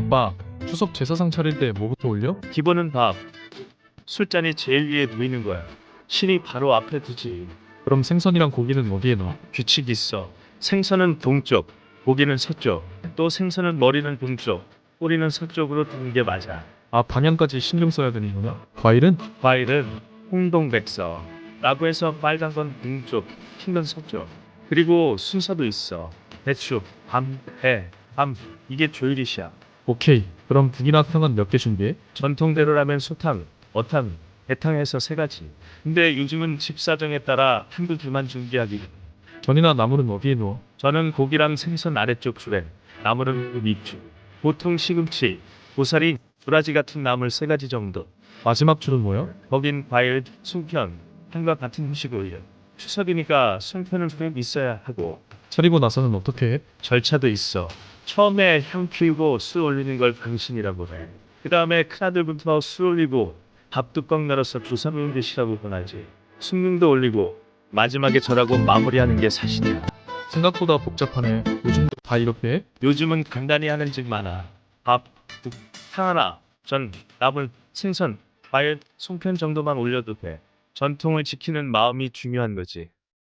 아빠, 추석 제사상 차릴 때 뭐부터 올려? 기본은 밥. 술잔이 제일 위에 놓이는 거야. 신이 바로 앞에 두지. 그럼 생선이랑 고기는 어디에 넣어? 규칙 있어. 생선은 동쪽, 고기는 서쪽. 또 생선은 머리는 동쪽, 꼬리는 서쪽으로 두는 게 맞아. 아, 방향까지 신경 써야 되는구나. 과일은? 과일은 홍동백서. 라고 해서 빨간 건 동쪽, 흰건 서쪽. 그리고 순서도 있어. 배추, 밤, 배, 밤. 이게 조율이시야. 오케이. 그럼 국이나 탕은 몇 개 준비해? 전통대로라면 소탕, 어탕, 배탕에서 세 가지. 근데 요즘은 집 사정에 따라 한두 줄만 준비하기. 전이나 나물은 어디에 넣어? 저는 고기랑 생선 아래쪽 줄에, 나물은 그 밑줄. 보통 시금치, 고사리, 도라지 같은 나물 세 가지 정도. 마지막 줄은 뭐야? 거긴 과일, 송편, 한과 같은 음식을 추석이니까 송편은 꼭 있어야 하고 차리고 나서는 어떻게 해? 절차도 있어. 처음에 향 피우고 술 올리는 걸 당신이라고 해. 그 다음에 큰아들부터 술 올리고 밥 뚜껑 열어서 조사놓은 듯이라고 권하지. 숭늉도 올리고 마지막에 절하고 마무리하는 게 사실이야. 생각보다 복잡하네. 요즘도 다 이렇게 해? 요즘은 간단히 하는 집 많아. 밥, 국, 탕 하나, 전, 나물, 생선, 과일, 송편 정도만 올려도 돼. 전통을 지키는 마음이 중요한 거지.